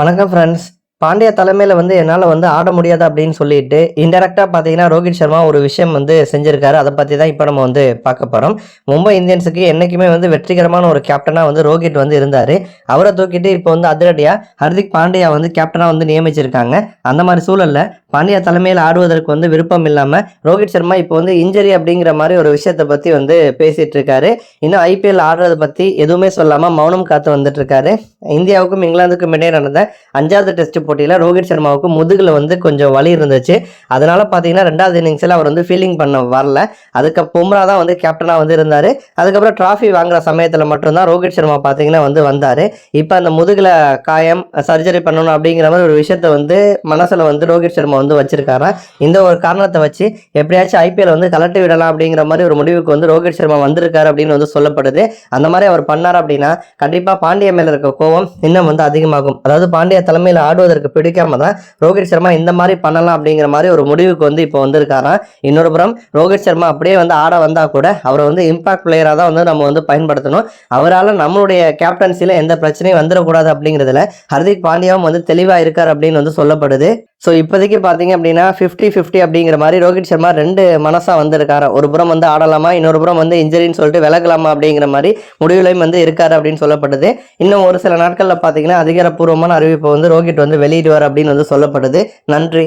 வணக்கம் ஃப்ரெண்ட்ஸ் பாண்டிய தலைமையில் வந்து என்னால் வந்து ஆட முடியாது அப்படின்னு சொல்லிட்டு இன்டெரக்டாக பார்த்தீங்கன்னா ரோஹித் சர்மா ஒரு விஷயம் வந்து செஞ்சிருக்காரு. அதை பற்றி தான் இப்போ நம்ம வந்து பார்க்க போகிறோம் மும்பை இந்தியன்ஸுக்கு என்றைக்குமே வந்து வெற்றிகரமான ஒரு கேப்டனாக வந்து ரோஹித் வந்து இருந்தார். அவரை தூக்கிட்டு இப்போ வந்து அதிரடியாக ஹர்திக் பாண்டியா வந்து கேப்டனாக வந்து நியமிச்சிருக்காங்க. அந்த மாதிரி சூழலில் பாண்டியா தலைமையில் ஆடுவதற்கு வந்து விருப்பம் இல்லாமல் ரோஹித் சர்மா இப்போ வந்து இன்ஜரி அப்படிங்கிற மாதிரி ஒரு விஷயத்தை பற்றி வந்து பேசிகிட்டு இருக்காரு. இன்னும் ஐபிஎல் ஆடுறதை பற்றி எதுவுமே சொல்லாமல் மௌனம் காத்து வந்துட்டு இருக்காரு. இந்தியாவுக்கும் இங்கிலாந்துக்கும் இடையே நடந்த அஞ்சாவது டெஸ்ட் போட்டியில் ரோஹித் சர்மாவுக்கு முதுகில் வந்து கொஞ்சம் வலி இருந்துச்சு. அதனால பார்த்தீங்கன்னா ரெண்டாவது இன்னிங்ஸில் அவர் வந்து ஃபீலிங் பண்ண வரல. அதுக்கு பும்ரா தான் வந்து கேப்டனாக வந்து இருந்தார். அதுக்கப்புறம் ட்ராஃபி வாங்குற சமயத்தில் மட்டும்தான் ரோஹித் சர்மா பார்த்தீங்கன்னா வந்து வந்தார். இப்போ அந்த முதுகில் காயம் சர்ஜரி பண்ணணும் அப்படிங்கிற மாதிரி ஒரு விஷயத்த வந்து மனசில் வந்து ரோஹித் சர்மா வந்து வச்சிருக்காராம் இந்த ஒரு காரணத்தை வச்சு எப்படியாச்சும் ஐபிஎல் வந்து கலட்டி விடலாம் அப்படிங்கிற மாதிரி ஒரு முடிவுக்கு வந்து ரோஹித் சர்மா வந்திருக்காரு அப்படின்னு வந்து சொல்லப்படுது. அந்த மாதிரி அவர் பண்ணார் அப்படின்னா கண்டிப்பாக பாண்டிய மேலே இருக்க கோவம் இன்னும் வந்து அதிகமாகும். அதாவது பாண்டிய தலைமையில் ஆடுவதற்கு பிடிக்காம தான் ரோஹித் சர்மா இந்த மாதிரி பண்ணலாம் அப்படிங்கிற மாதிரி ஒரு முடிவுக்கு வந்து இப்போ வந்திருக்காராம். இன்னொரு புறம் ரோஹித் சர்மா அப்படியே வந்து ஆட வந்தால் கூட அவரை வந்து இம்பாக்ட் பிளேயராக தான் வந்து நம்ம வந்து பயன்படுத்தணும். அவரால் நம்மளுடைய கேப்டன்சியில் எந்த பிரச்சனையும் வந்துடக்கூடாது அப்படிங்கிறதுல ஹர்திக் பாண்டியாவும் வந்து தெளிவாக இருக்கார் அப்படின்னு வந்து சொல்லப்படுது. ஸோ இப்போதைக்கு பார்த்தீங்க அப்படின்னா ஃபிஃப்டி ஃபிஃப்டி அப்படிங்கிற மாதிரி ரோஹித் சர்மா ரெண்டு மனசாக வந்திருக்காரு. ஒரு புறம் வந்து ஆடலாமா இன்னொரு புறம் வந்து இன்ஜரின்னு சொல்லிட்டு விலகலாமா அப்படிங்கிற மாதிரி முடிவுலையும் வந்து இருக்காரு அப்படின்னு சொல்லப்படுது. இன்னும் ஒரு சில நாட்களில் பார்த்தீங்கன்னா அதிகாரப்பூர்வமான அறிவிப்பை வந்து ரோஹித் வந்து வெளியிடுவார் அப்படின்னு வந்து சொல்லப்படுது. நன்றி.